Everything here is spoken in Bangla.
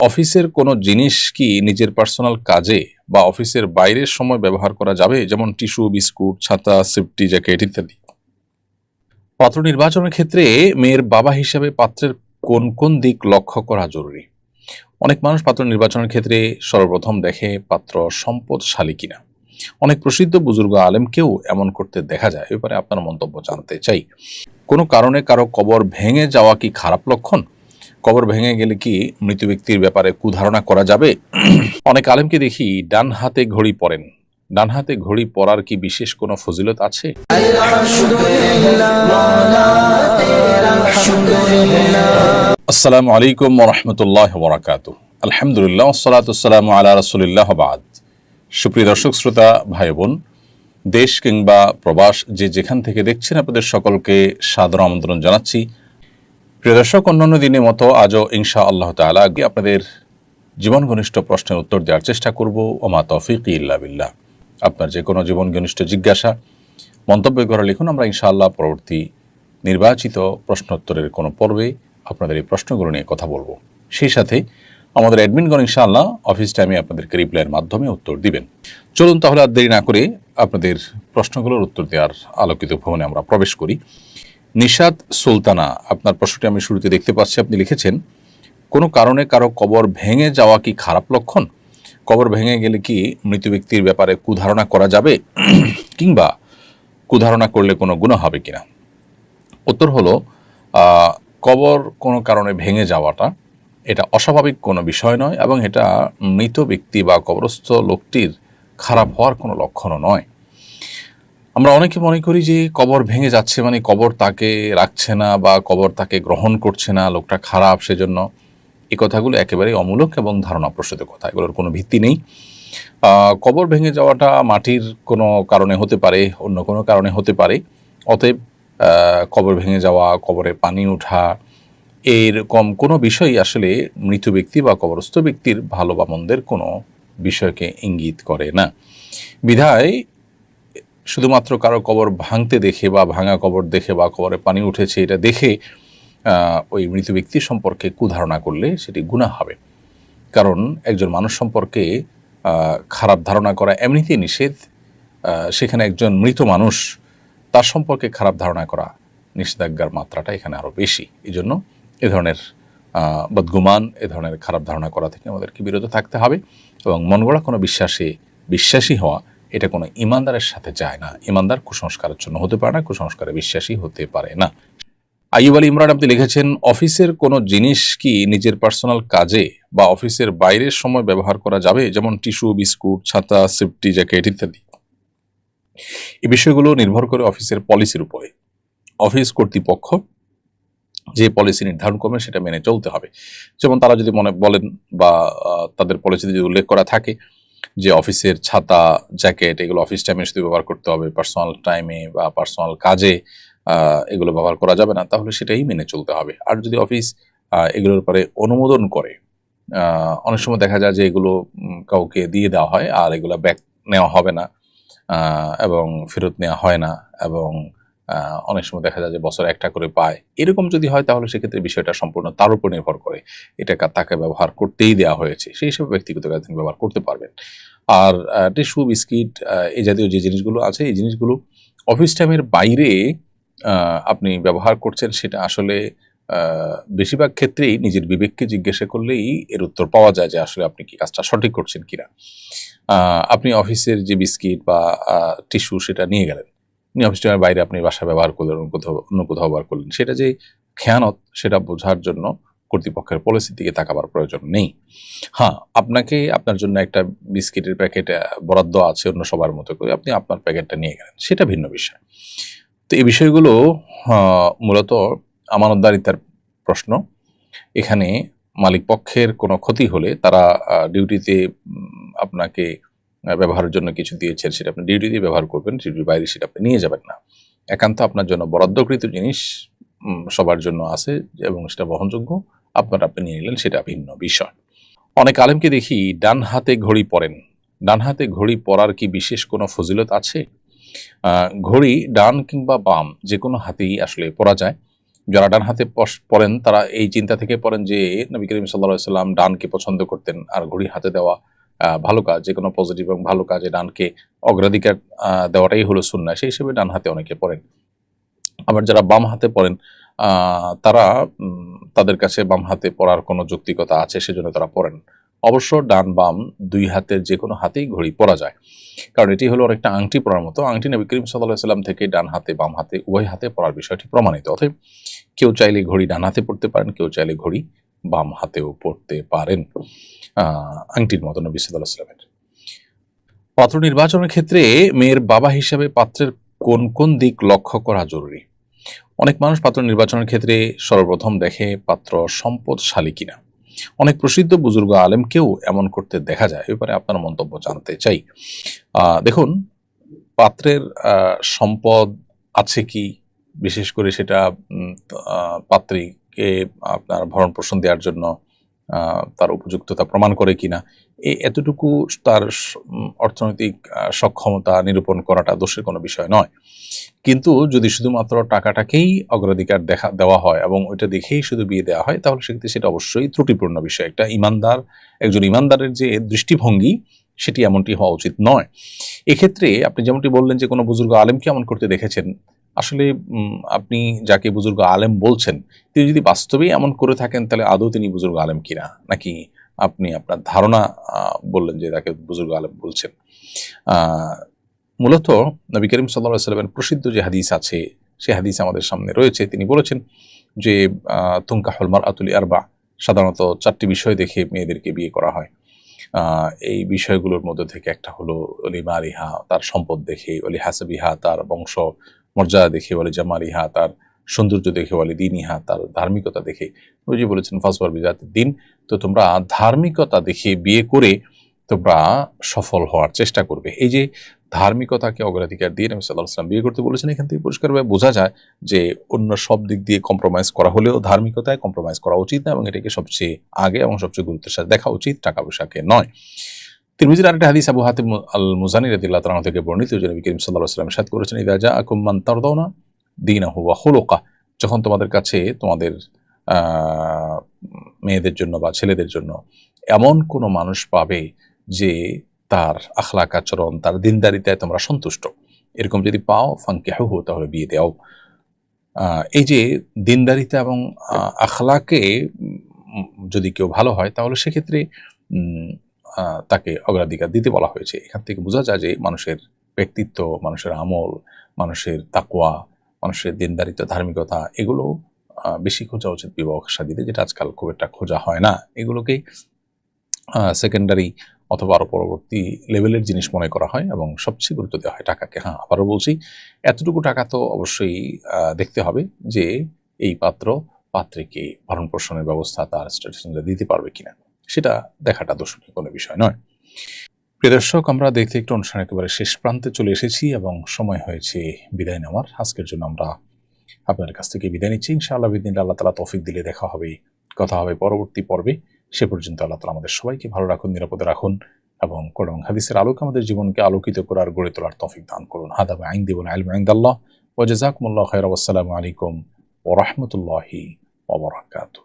অফিসের কোনো জিনিস কি নিজের পার্সোনাল কাজে বা অফিসের বাইরের সময় ব্যবহার করা যাবে? যেমন টিস্যু, বিস্কুট, ছাতা, সেফটি জ্যাকেট ইত্যাদি। পাত্র নির্বাচনের ক্ষেত্রে মেয়ের বাবা হিসেবে পাত্রের কোন কোন দিক লক্ষ্য করা জরুরি? অনেক মানুষ পাত্র নির্বাচনের ক্ষেত্রে সর্বপ্রথম দেখে পাত্র সম্পদশালী কিনা। অনেক প্রসিদ্ধ বুজুর্গ আলেমকেও এমন করতে দেখা যায়। এ ব্যাপারে আপনার মন্তব্য জানতে চাই। কোনো কারণে কারও কবর ভেঙে যাওয়া কি খারাপ লক্ষণ? কবর ভেঙে গেলে কি মৃত ব্যক্তির ব্যাপারে কুধারণা করা যাবে? অনেক আলেমকে দেখি ডান হাতে ঘড়ি পরেন। ডান হাতে ঘড়ি পরার কি বিশেষ কোনো ফজিলত আছে? আসসালামু আলাইকুম রহমতুল্লাহ বরাকাত আলহামদুলিল্লাহ সালাতাম আলা রসুলিল্লাহ সুপ্রিয় দর্শক, শ্রোতা ভাই বোন দেশ কিংবা প্রবাস যে যেখান থেকে দেখছেন আপনাদের সকলকে সাদর আমন্ত্রণ জানাচ্ছি। প্রিয় দর্শক, অন্যান্য দিনের মতো আজও ইনশা আল্লাহ তালা আপনাদের জীবন ঘনিষ্ঠ প্রশ্নের উত্তর দেওয়ার চেষ্টা করব। ওমা তফিক ইল্লা বিল্লাহ। আপনার যে কোনো জীবন ঘনিষ্ঠ জিজ্ঞাসা, মন্তব্য করে লিখুন। আমরা ইনশাআল্লাহ পরবর্তী নির্বাচিত প্রশ্নোত্তরের কোনো পর্বে আপনাদের এই প্রশ্নগুলো নিয়ে কথা বলব। সেই সাথে আমাদের অ্যাডমিনগণ ইনশাআল্লাহ অফিস টাইমে আপনাদেরকে রিপ্লাইয়ের মাধ্যমে উত্তর দিবেন। চলুন তাহলে আর দেরি না করে আপনাদের প্রশ্নগুলোর উত্তর দেওয়ার আলোকিত ভবনে আমরা প্রবেশ করি। নিশাদ সুলতানা, আপনার প্রশ্নটি আমি শুরুতে দেখতে পাচ্ছি, আপনি লিখেছেন, কোনো কারণে কারও কবর ভেঙে যাওয়া কি খারাপ লক্ষণ? কবর ভেঙে গেলে কি মৃত ব্যক্তির ব্যাপারে কুধারণা করা যাবে? কিংবা কুধারণা করলে কোনো গুণ হবে কিনা? উত্তর হলো কবর কোনো কারণে ভেঙে যাওয়াটা, এটা অস্বাভাবিক কোনো বিষয় নয় এবং এটা মৃত ব্যক্তি বা কবরস্থ লোকটির খারাপ হওয়ার কোনো লক্ষণও নয়। আমরা অনেকে মনে করি যে কবর ভেঙে যাচ্ছে মানে কবর তাকে রাখছে না বা কবর তাকে গ্রহণ করছে না, লোকটা খারাপ সেজন্য। এই কথাগুলো একেবারেই অমূলক এবং ধারণা প্রসূত কথা, এগুলোর কোনো ভিত্তি নেই। কবর ভেঙে যাওয়াটা মাটির কোনো কারণে হতে পারে, অন্য কোনো কারণে হতে পারে। অতএব কবর ভেঙে যাওয়া, কবরে পানি ওঠা এরকম কোনো বিষয়ই আসলে মৃত ব্যক্তি বা কবরস্থ ব্যক্তির ভালো বা মন্দের কোনো বিষয়কে ইঙ্গিত করে না। বিধায় শুধুমাত্র কারও কবর ভাঙতে দেখে বা ভাঙা কবর দেখে বা কবরে পানি উঠেছে এটা দেখে ওই মৃত ব্যক্তি সম্পর্কে কুধারণা করলে সেটি গুণা হবে। কারণ একজন মানুষ সম্পর্কে খারাপ ধারণা করা এমনিতেই নিষেধ। সেখানে একজন মৃত মানুষ তার সম্পর্কে খারাপ ধারণা করা নিষেধাজ্ঞার মাত্রাটা এখানে আরও বেশি। এই জন্য এ ধরনের বদগুমান, এ ধরনের খারাপ ধারণা করা থেকে আমাদেরকে বিরত থাকতে হবে এবং মন গড়া কোনো বিশ্বাসে, বিশ্বাসী হওয়া এটা কোনো ইমানদারের সাথে যায় না। ইমানদার কুসংস্কারের জন্য হতে পারে না, কুসংস্কারে বিশ্বাসী হতে পারে না। আইব আলী ইমরান আপনি লিখেছেন, অফিসের কোনো জিনিস কি নিজের পার্সোনাল কাজে বা অফিসের বাইরের সময় ব্যবহার করা যাবে? যেমন টিস্যু, বিস্কুট, ছাতা, সেফটি জ্যাকেট ইত্যাদি। এই বিষয়গুলো নির্ভর করে অফিসের পলিসির উপরে। অফিস কর্তৃপক্ষ যে পলিসি নির্ধারণ করবে সেটা মেনে চলতে হবে। যেমন তারা যদি মনে বলেন বা তাদের পলিসিতে যদি উল্লেখ করা থাকে যে অফিসের ছাতা জ্যাকেট এগুলো অফিস টাইমে শুধু ব্যবহার করতে হবে। পার্সোনাল টাইমে বা পার্সোনাল কাজে এগুলো ব্যবহার করা যাবে না। তাহলে সেটাই মেনে চলতে হবে। আর যদি অফিস এগুলোর পরে অনুমোদন করে অনেক সময় দেখা যায় যে এগুলো কাউকে দিয়ে দেওয়া হয় আর এগুলো ব্যাক নেওয়া হবে না এবং ফেরত নেওয়া হয় না এবং অনেক সময় দেখা যায় যে বছরে একটা করে পায়। এরকম যদি হয় তাহলে সেক্ষেত্রে বিষয়টা সম্পূর্ণ তার উপর নির্ভর করে। এটা তাকে ব্যবহার করতেই দেওয়া হয়েছে। সেই হিসেবে ব্যক্তিগত কাজে তিনি ব্যবহার করতে পারবেন। আর টিস্যু, বিস্কিট এই জাতীয় যে জিনিসগুলো আছে, এই জিনিসগুলো অফিস টাইমের বাইরে আপনি ব্যবহার করছেন সেটা আসলে বেশিরভাগ ক্ষেত্রেই নিজের বিবেককে জিজ্ঞাসা করলেই এর উত্তর পাওয়া যায় যে আসলে আপনি কি কাজটা সঠিক করছেন কিনা। আপনি অফিসের যে বিস্কিট বা টিস্যু সেটা নিয়ে গেলেন। নিয়ে অফিস টাইমের বাইরে আপনি বাসা ব্যবহার করলেন, অন্য কোথাও অন্য কোথাও ব্যবহার করলেন। সেটা যে খেয়ানত, সেটা বোঝার জন্য কর্তৃপক্ষের পলিসির দিকে তাকাবার প্রয়োজন নেই। হ্যাঁ আপনাকে, আপনার জন্য একটা বিস্কিটের প্যাকেট বরাদ্দ আছে অন্য সবার মতো করে, আপনি আপনার প্যাকেটটা নিয়ে গেলেন। সেটা ভিন্ন বিষয়। তো এই বিষয়গুলো মূলত আমানতদারিতার প্রশ্ন। এখানে মালিক পক্ষের কোনো ক্ষতি হলে তারা ডিউটিতে আপনাকে ব্যবহারের জন্য কিছু দিয়েছেন, সেটা আপনি ডিউটি দিয়ে ব্যবহার করবেন ডিউটির বাইরে সেটা আপনি নিয়ে যাবেন না। একান্ত আপনার জন্য বরাদ্দকৃত জিনিস সবার জন্য আছে এবং সেটা বহনযোগ্য, আপনার আপনি নিয়ে নিলেন, সেটা ভিন্ন বিষয়। অনেক আলেমকে দেখি ডান হাতে ঘড়ি পরেন। ডান হাতে ঘড়ি পরার কি বিশেষ কোনো ফজিলত আছে? ঘড়ি ডান কিংবা বাম যে কোনো হাতেই আসলে পরা যায়। যারা ডান হাতে পড়েন তারা এই চিন্তা থেকে পড়েন যে নবী করিম সাল্লাহ সাল্লাম ডানকে পছন্দ করতেন আর ঘড়ি হাতে দেওয়া ভালো কাজ যে কোনো পজিটিভ এবং ভালো কাজে ডানকে অগ্রাধিকার দেওয়াটাই হলো সুন্না সেই হিসেবে ডান হাতে অনেকে পড়েন। আবার যারা বাম হাতে পড়েন তারা তাদের কাছে বাম হাতে পড়ার কোনো যৌক্তিকতা আছে, সেজন্য তারা পড়েন। অবশ্য ডান বাম দুই হাতের যে কোনো হাতেই ঘড়ি পরা যায়। কারণ এটি হলো অনেকটা আংটি পরার মতো। আংটি নবী করিম সাল্লাহ সাল্লাম থেকে ডান হাতে, বাম হাতে, উভয় হাতে পড়ার বিষয়টি প্রমাণিত। অতএব কেউ চাইলে ঘড়ি ডান হাতে পড়তে পারেন, কেউ চাইলে ঘড়ি বাম হাতেও পড়তে পারেন আংটির মতো নবী পাত্র নির্বাচনের ক্ষেত্রে মেয়ের বাবা হিসাবে পাত্রের কোন কোন দিক লক্ষ্য করা জরুরি? অনেক মানুষ পাত্র নির্বাচনের ক্ষেত্রে সর্বপ্রথম দেখে পাত্র সম্পদশালী কিনা। অনেক প্রসিদ্ধ বুজুর্গ আলেমকেও এমন করতে দেখা যায়। এবারে আপনার মন্তব্য জানতে চাই। দেখুন পাত্রের সম্পদ আছে কি? বিশেষ করে সেটা উম, পাত্রীকে আপনার ভরণ পোষণ দেওয়ার জন্য তার উপযুক্ততা প্রমাণ করে কিনা এই এতটুকু তার অর্থনৈতিক সক্ষমতা নিরূপণ করাটা দোষের কোনো বিষয় নয়। কিন্তু যদি শুধুমাত্র টাকাটাকেই অগ্রাধিকার দেখা, দেওয়া হয় এবং ওইটা দেখেই শুধু বিয়ে দেওয়া হয়, তাহলে সেক্ষেত্রে সেটা অবশ্যই ত্রুটিপূর্ণ বিষয়। একটা ইমানদার, একজন ইমানদারের যে দৃষ্টিভঙ্গি, সেটি এমনটি হওয়া উচিত নয়। এক্ষেত্রে আপনি যেমনটি বললেন যে কোনো বুজুর্গ আলেমকে এমন করতে দেখেছেন আসলে আপনি যাকে বুজুর্গ আলেম বলছেন, তিনি যদি বাস্তবেই এমন করে থাকেন, তাহলে আদৌ তিনি বুজুর্গ আলেম কিনা? নাকি আপনি আপনার ধারণা বললেন যে তাকে বুজুর্গ আলেম বলছেন। মূলত নবী করিম সাল্লাহ সাল্লামের প্রসিদ্ধ যে হাদিস আছে সে হাদিস আমাদের সামনে রয়েছে। তিনি বলেছেন যে তুঙ্কা হলমার আতুলি আরবা সাধারণত চারটি বিষয় দেখে মেয়েদেরকে বিয়ে করা হয়। এই বিষয়গুলোর মধ্যে থেকে একটা হলো অলি মারিহা তার সম্পদ দেখে অলি হাসাবিহা, তার বংশ মর্যাদা দেখে অলি জামালিহা তার সৌন্দর্য দেখে বলে, দিন ইহা তার ধার্মিকতা দেখে। যে বলেছেন ফাসবার বিজাতের দিন, তো তোমরা ধার্মিকতা দেখে বিয়ে করে তোমরা সফল হওয়ার চেষ্টা করবে। এই যে ধার্মিকতাকে অগ্রাধিকার দিয়ে নবী সাল্লাহ সাল্লাম বিয়ে করতে বলেছেন, এখান থেকে পরিষ্কারভাবে বোঝা যায় যে অন্য সব দিক দিয়ে কম্প্রোমাইজ করা হলেও ধার্মিকতায় কম্প্রোমাইজ করা উচিত না এবং এটাকে সবচেয়ে আগে এবং সবচেয়ে গুরুত্বের সাথে দেখা উচিত টাকা পয়সাকে নয়। তিরমিজির আরেকটা হাদিস আবু হাতিম আল মুজানি রাদিল্লাহ তাআলা থেকে বর্ণিত যে নবী করিম সাল্লাল্লাহু আলাইহি ওয়াসাল্লাম সাদ করেছেন ইদা জাআকুম মান তারদাউনা দীনাহু ওয়া খুলুকা যখন তোমাদের কাছে তোমাদের মেয়েদের জন্য বা ছেলেদের জন্য এমন কোনো মানুষ পাবে যে তার আখলাক আচরণ তার দিনদারিতায় তোমরা সন্তুষ্ট। এরকম যদি পাও ফাঙ্কে হু তাহলে বিয়ে দেও। এই যে দিনদারিতা এবং আখলাকে যদি কেউ ভালো হয় তাহলে সেক্ষেত্রে আহ, তাকে অগ্রাধিকার দিতে বলা হয়েছে। এখান থেকে বোঝা যায় যে মানুষের ব্যক্তিত্ব, মানুষের আমল, মানুষের তাকওয়া, মানুষের দিনদারিতা ধার্মিকতা, এগুলো বেশি খোঁজা উচিত বিবাহ সাদীতে, যেটা আজকাল খুব একটা খোঁজা হয় না। এগুলোকে সেকেন্ডারি অথবা আরও পরবর্তী লেভেলের জিনিস মনে করা হয় এবং সবচেয়ে গুরুত্ব দেওয়া হয় টাকাকে। হ্যাঁ আবারও বলছি, এতটুকু টাকা তো অবশ্যই দেখতে হবে যে এই পাত্র পাত্রীকে ভরণ পোষণের ব্যবস্থা তার স্ট্যাটাস দিতে পারবে কিনা। সেটা দেখাটা দোষণীয় কোনো বিষয় নয়। প্রিয় দর্শক, আমরা দেখতে একটু অনুষ্ঠান একেবারে শেষ প্রান্তে চলে এসেছি এবং সময় হয়েছে বিদায় নেওয়ার। আজকের জন্য আমরা আপনার কাছ থেকে বিদায় নিচ্ছি। ইনশাআল্লাহ বিদিন আল্লাহ তালা তৌফিক দিলে দেখা হবে, কথা হবে পরবর্তী পর্বে। সে পর্যন্ত আল্লাহ তালা আমাদের সবাইকে ভালো রাখুন, নিরাপদে রাখুন এবং কোরআন হাদিসের আলোকে আমাদের জীবনকে আলোকিত করার, গড়ে তোলার তৌফিক দান করুন। হাদাবে আইন দেবন আলম আইন্দাল্লাহ ওজাজাকুমুল্লাহ খৈর আসসালামু আলাইকুম ওরহমতুল্লাহি ওবরাকাতু